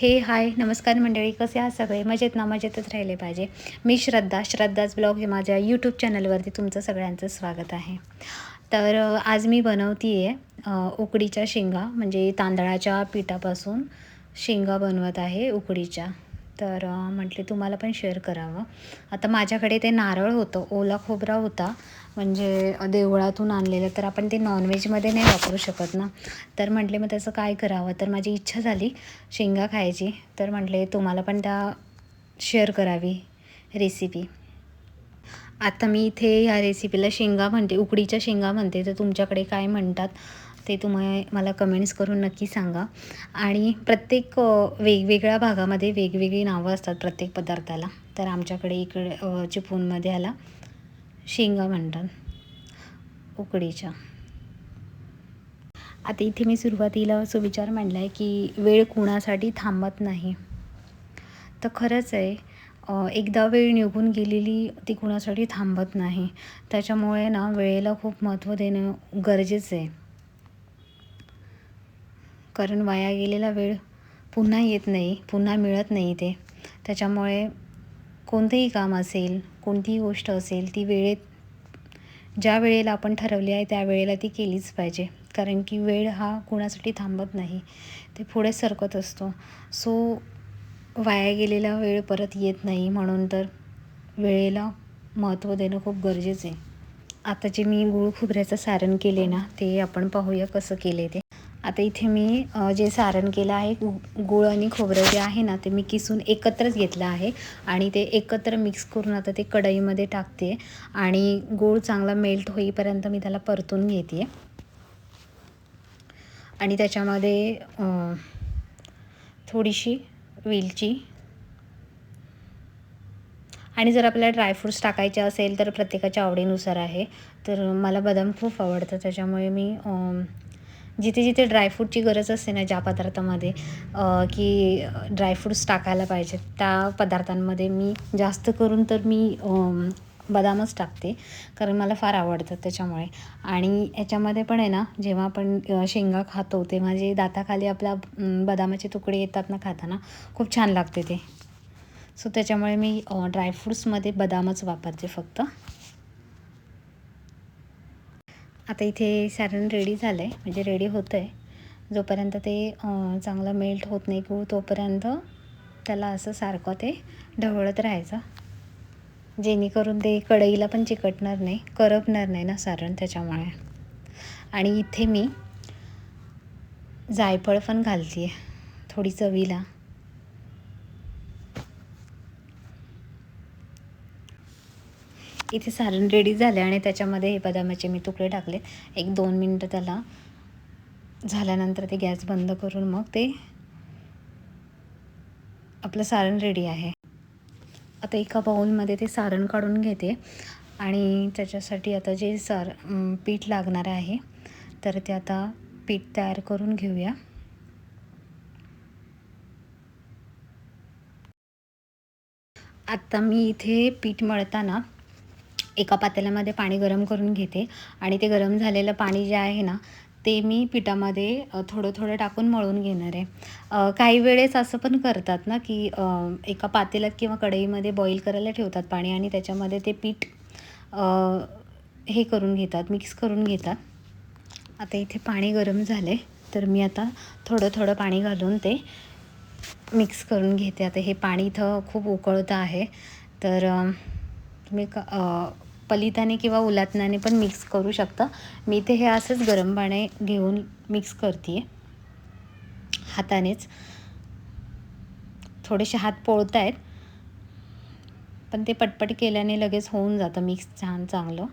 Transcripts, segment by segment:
हे हाय नमस्कार मंडळी कसे आहात सगळे? मजेत ना मजेतच राहिले पाहिजे. मी श्रद्धा श्रद्धाच ब्लॉग हे माझ्या यूट्यूब चॅनलवरती तुमचं सगळ्यांचं स्वागत आहे. तर आज मी बनवती आहे उकडीच्या शेंगा म्हणजे तांदळाच्या पिठापासून शेंगा बनवत आहे उकडीच्या. तर म्हटले तुम्हाला पण शेअर करावं. आता माझ्याकडे ते नारळ होतं ओला खोबरा होता. म्हणजे देवळातून आणलेलं तर आपण ते नॉनव्हेजमध्ये नाही वापरू शकत ना. तर म्हटले मग त्याचं काय करावं? तर माझी इच्छा झाली शेंगा खायची. तर म्हटले तुम्हाला पण त्या शेअर करावी रेसिपी आता मी इथे ह्या रेसिपीला शेंगा म्हणते उकडीच्या शेंगा म्हणते. तर तुमच्याकडे काय म्हणतात? ते तुम्ही मला कमेंट्स करून नक्की सांगा. आणि प्रत्येक वेगवेगळ्या भागामध्ये वेगवेगळी नावं असतात प्रत्येक पदार्थाला. तर आमच्याकडे इकडे चिपूनमध्ये चिपळूणमध्ये ह्याला शेंगा म्हणतात उकडीच्या. आता इथे मी सुरुवातीला असं विचार मांडला आहे की वेळ कुणासाठी थांबत नाही. तर खरंच आहे एकदा वेळ निघून गेलेली ती कुणासाठी थांबत नाही. त्याच्यामुळे ना वेळेला खूप महत्त्व देणं गरजेचं आहे. कारण वाया गेलेला वेळ पुन्हा येत नाही पुन्हा मिळत नाही ते. त्याच्यामुळे कोणतंही काम असेल कोणतीही गोष्ट असेल ती वेळेत ज्या वेळेला आपण ठरवली आहे त्या वेळेला ती केलीच पाहिजे. कारण की वेळ हा कुणासाठी थांबत नाही ते पुढे सरकत असतो. सो वाया गेलेला वेळ परत येत नाही म्हणून तर वेळेला महत्त्व देणं खूप गरजेचं आहे. आता जे मी गूळ खोबऱ्याचं सारण केले ना ते आपण पाहूया कसं केले ते. आता इथे मी जे सारण केलं आहे गुळ गूळ आणि खोबरं जे आहे ना ते मी किसून एकत्रच घेतलं आहे. आणि ते एकत्र मिक्स करून आता ते कढईमध्ये टाकते. आणि गूळ चांगला मेल्ट होईपर्यंत मी त्याला परतून घेते. आणि त्याच्यामध्ये थोडीशी वेलची. आणि जर आपल्याला ड्रायफ्रूट्स टाकायचे असेल तर प्रत्येकाच्या आवडीनुसार आहे. तर मला बदाम खूप आवडतं त्याच्यामुळे मी जिथे जिथे ड्रायफ्रूटची गरज असते ना ज्या पदार्थामध्ये की ड्रायफ्रूट्स टाकायला पाहिजेत त्या पदार्थांमध्ये मी जास्त करून तर मी बदामच टाकते. कारण मला फार आवडतं त्याच्यामुळे. आणि याच्यामध्ये पण आहे ना जेव्हा आपण शेंगा खातो तेव्हा जे दाताखाली आपल्या बदामाचे तुकडे येतात ना खाताना खूप छान लागते ते. सो त्याच्यामुळे मी ड्रायफ्रूट्समध्ये बदामच वापरते फक्त. आता इथे सारण रेडी झालं आहे म्हणजे रेडी होतं आहे जोपर्यंत ते चांगलं मेल्ट होत नाही गूळ तोपर्यंत त्याला असं सारखं ते ढवळत राहायचं. जेणेकरून ते कढईला पण चिकटणार नाही करपणार नाही ना सारण त्याच्यामुळे. आणि इथे मी जायफळ पण घालते आहे थोडी चवीला. इथे सारण रेडी झाले आणि त्याच्यामध्ये हे बदामाचे मी तुकडे टाकले. एक दोन मिनटं त्याला झाल्यानंतर ते गॅस बंद करून मग ते आपलं सारण रेडी आहे. आता एका बाऊलमध्ये ते सारण काढून घेते आणि त्याच्यासाठी आता जे सार पीठ लागणार आहे तर ते आता पीठ तयार करून घेऊया. आत्ता मी इथे पीठ मळताना एका पातेल्यामध्ये पाणी गरम करून घेते. आणि ते गरम झालेलं पाणी जे आहे ना ते मी पिठामध्ये थोडं थोडं टाकून मळून घेणार आहे. काही वेळेस असं पण करतात ना की एका पातेल्यात किंवा कढईमध्ये बॉईल करायला ठेवतात पाणी आणि त्याच्यामध्ये ते पीठ हे करून घेतात मिक्स करून घेतात. आता इथे पाणी गरम झाले तर मी आता थोडं थोडं पाणी घालून ते मिक्स करून घेते. आता हे पाणी इथं खूप उकळतं आहे. तर तुम्ही क पलिताने किंवा उलातनाने पण मिक्स करू शकता. मी ते हे असंच गरम पाणी घेऊन मिक्स करते आहे हातानेच. थोडेसे हात पोळत आहेत पण ते पटपट केल्याने लगेच होऊन जातं मिक्स छान चांगलं.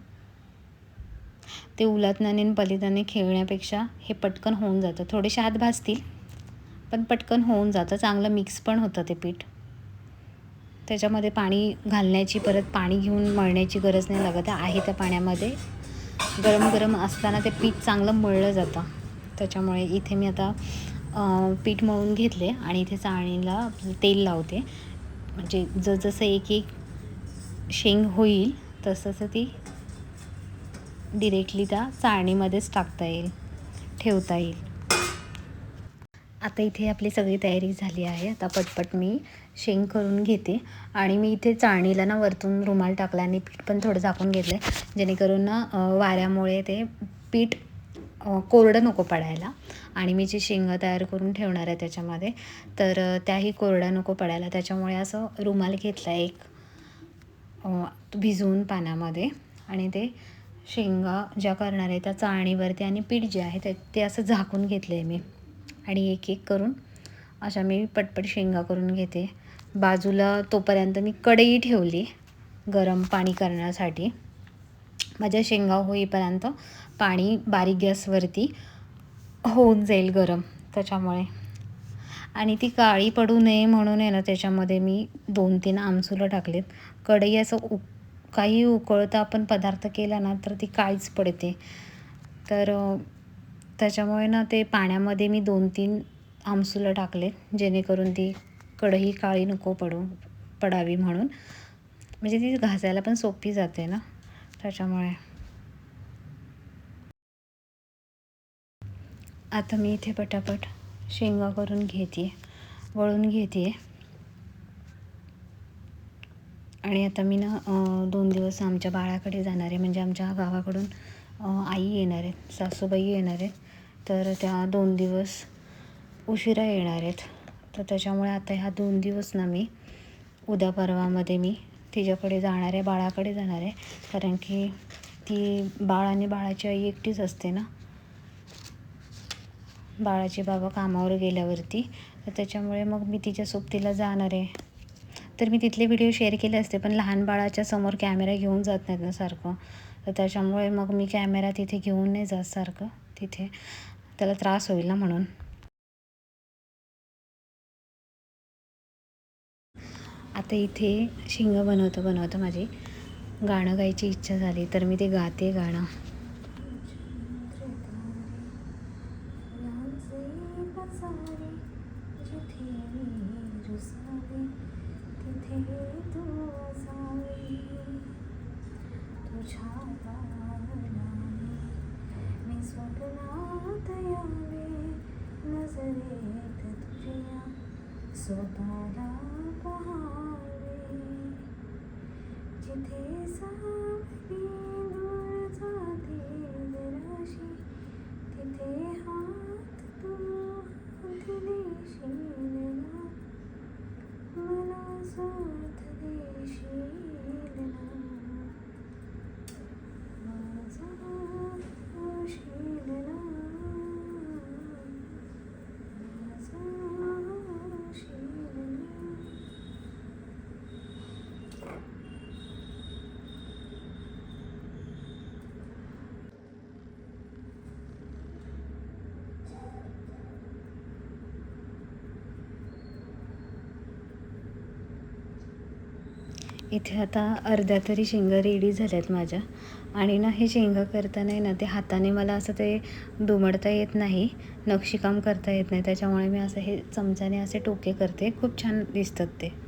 ते उलातनाने आणि पलिताने खेळण्यापेक्षा हे पटकन होऊन जातं. थोडेसे हात भाजतील पण पटकन होऊन जातं. चांगलं मिक्स पण होतं ते पीठ. त्याच्यामध्ये पाणी घालण्याची परत पाणी घेऊन मळण्याची गरज नाही लागत. आहे त्या पाण्यामध्ये. गरम गरम असताना ते पीठ चांगलं मळलं जातं. त्याच्यामुळे इथे मी आता पीठ मळून घेतले आणि इथे चाळणीला तेल लावते. म्हणजे जसजसं एक एक शेंग होईल तसं ती डिरेक्टली त्या चाळणीमध्येच टाकता येईल ठेवता येईल. आता इथे आपली सगळी तयारी झाली आहे. आता पटपट मी शेंग करून घेते. आणि मी इथे चाळणीला ना वरतून रुमाल टाकला आणि पीठ पण थोडं झाकून घेतलं आहे जेणेकरून ना वाऱ्यामुळे ते पीठ कोरडं नको पडायला. आणि मी जी शेंगा तयार करून ठेवणार आहे त्याच्यामध्ये तर त्याही कोरड्या नको पडायला. त्याच्यामुळे असं रुमाल घेतला एक भिजवून पाण्यामध्ये आणि ते शेंगा ज्या करणार आहे त्या चाळणीवरती आणि पीठ जे आहे ते ते असं झाकून घेतलं आहे मी. आणि एक एक करून अशा मी पटपट शेंगा करून घेते. बाजूला तोपर्यंत मी कढई ठेवली गरम पाणी करण्यासाठी. माझ्या शेंगा होईपर्यंत पाणी बारीक गॅसवरती होऊन जाईल गरम त्याच्यामुळे. आणि ती काळी पडू नये म्हणून आहे ना त्याच्यामध्ये मी दोन तीन आमसुलं टाकलेत. कढई असं उक काही उकळता आपण पदार्थ केला ना तर ती काळीच पडते. तर त्याच्यामुळे ना ते पाण्यामध्ये मी दोन तीन आमसुलं टाकले जेणेकरून ती कढई काळी नको पडू पडावी म्हणून. म्हणजे ती घासायला पण सोपी जाते ना त्याच्यामुळे. आता मी इथे पटापट शेंगा करून घेते वळून घेते आणि आता मी ना दोन दिवस आमच्या बाळाकडे जाणार आहे म्हणजे आमच्या गावाकडून आई येणार आहेत सासूबाई येणार आहेत तर त्या दोन दिवस उशिरा येणार आहेत. तर त्याच्यामुळे आता ह्या दोन दिवस ना मी उद्या परवामध्ये मी तिच्याकडे जाणार आहे बाळाकडे जाणार आहे. कारण की ती बाळ आणि बाळाची आई एकटीच असते ना. बाळाचे बाबा कामावर गेल्यावरती. तर त्याच्यामुळे मग मी तिच्या सोबतीला जाणार आहे. तर मी तिथले व्हिडिओ शेअर केले असते पण लहान बाळाच्या समोर कॅमेरा घेऊन जात नाहीत ना सारखं. तर त्याच्यामुळे मग मी कॅमेरा तिथे घेऊन नाही जात सारखं तिथे. त्याला त्रास होईल ना म्हणून. आता इथे शिंग बनवतं बनवतं माझी. गाणं गायची इच्छा झाली तर मी ते गाते गाणं. स्वतःला पहावे जिथे सावली दूर जाते जराशी तिथे हात तू देशील ना मला साथ देशील ना माझा होशील ना माझा होशील ना इथे आता अर्ध्या तरी शेंगा रेडी झाल्या आहेत माझ्या. आणि ना हे शेंगा करताना आहे ना ते हाताने मला असं ते दुमडता येत नाही. नक्षीकाम करता येत नाही. त्याच्यामुळे मी असं हे चमच्याने असे टोके करते. खूप छान दिसतात ते.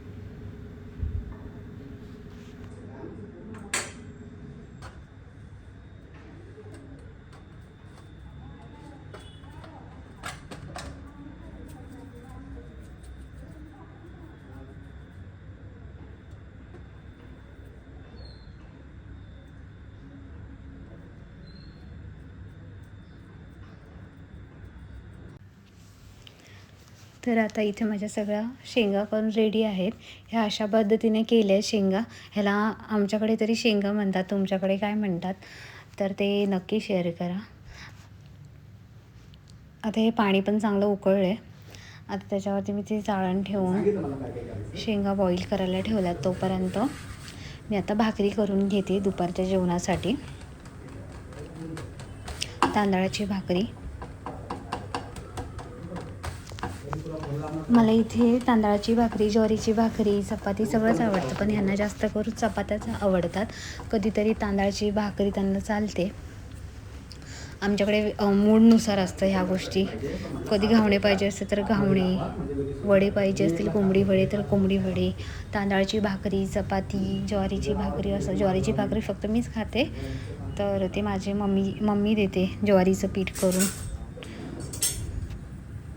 तर आता इथे माझ्या सगळ्या शेंगा करून रेडी आहेत. ह्या अशा पद्धतीने केल्या आहेत शेंगा. ह्याला आमच्याकडे तरी शेंगा म्हणतात. तुमच्याकडे काय म्हणतात? तर ते नक्की शेअर करा. आता हे पाणी पण चांगलं उकळलं आहे आता त्याच्यावरती मी ते चाळण ठेवून शेंगा बॉईल करायला ठेवल्यात तोपर्यंत. मी आता भाकरी करून घेते दुपारच्या जेवणासाठी. तांदळाची भाकरी. मला इथे तांदळाची भाकरी ज्वारीची भाकरी चपाती सगळंच आवडतं पण ह्यांना जास्त करून चपात्याच आवडतात. कधीतरी तांदळाची भाकरी त्यांना चालते. आमच्याकडे मूडनुसार असतं ह्या गोष्टी. कधी घावणे पाहिजे असते तर घावणे वडे पाहिजे असतील कोंबडी वडे तर कोंबडी वडे. तांदळाची भाकरी चपाती ज्वारीची भाकरी असं. ज्वारीची भाकरी फक्त मीच खाते तर ते माझे मम्मी मम्मी देते ज्वारीचं पीठ करून पण म्हटलं त्यांनी दिलं असतं पण तो म्हणलं ते चिपळूणचं आहे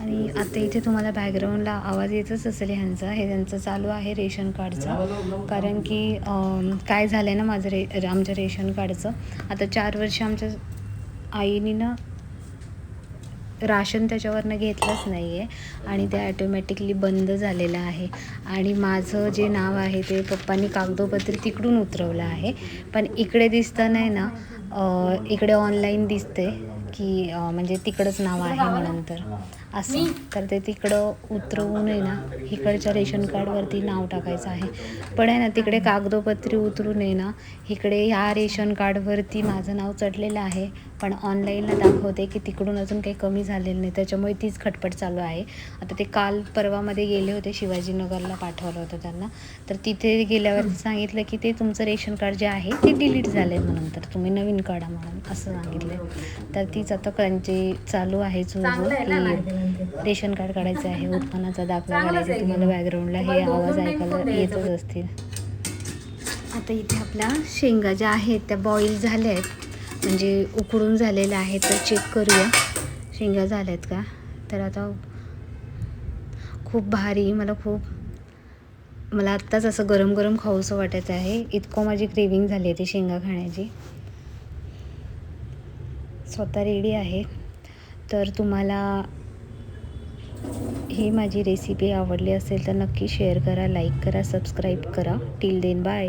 आणि आता इथे तुम्हाला बॅकग्राऊंडला आवाज येतच असेल ह्यांचा. हे त्यांचं चालू आहे रेशन कार्डचं. कारण की काय झालं आहे ना माझं रे आमच्या रेशन कार्डचं. आता चार वर्ष आमच्या आईने ना राशन त्याच्यावरनं घेतलंच नाही आहे आणि ते ॲटोमॅटिकली बंद झालेलं आहे. आणि माझं जे नाव आहे ते पप्पांनी कागदोपत्री तिकडून उतरवलं आहे. पण इकडे दिसतं नाही ना इकडे ऑनलाईन दिसते की म्हणजे तिकडंच नाव आहे म्हणून तर. असं. तर ते तिकडं उतरवून आहे ना इकडच्या रेशन कार्डवरती नाव टाकायचं आहे. पण आहे ना तिकडे कागदोपत्री उतरून आहे ना इकडे ह्या रेशन कार्डवरती माझं नाव चढलेलं आहे. पण ऑनलाईनला दाखवते की तिकडून अजून काही कमी झालेलं नाही. त्याच्यामुळे तीच खटपट चालू आहे. आता ते काल परवामध्ये गेले होते शिवाजीनगरला पाठवलं होतं त्यांना. तर तिथे गेल्यावर सांगितलं की ते तुमचं रेशन कार्ड जे आहे ते डिलीट झालं आहे म्हणून. तर तुम्ही नवीन काढा म्हणून असं सांगितलं तर तीच आता त्यांची चालू आहे लागेल की रेशन कार्ड काढायचं आहे उत्पन्नाचा दाखला काढायचा तुम्हाला बॅकग्राऊंडला हे आवाज ऐकायला येतच असतील. आता इथे आपल्या शेंगा ज्या आहेत त्या बॉईल झाल्या आहेत. म्हणजे उकडून झालेल्या आहेत तर चेक करूया. शेंगा झाल्या आहेत का? तर आता खूप भारी मला खूप मला आत्ताच असं गरम गरम खाऊसं वाटत आहे. इतकं माझी क्रेविंग झाली आहे ती शेंगा खाण्याची. स्वतः रेडी आहे. तर तुम्हाला ही माझी रेसिपी आवडली असेल तर नक्की शेअर करा लाईक करा सबस्क्राईब करा. Till then bye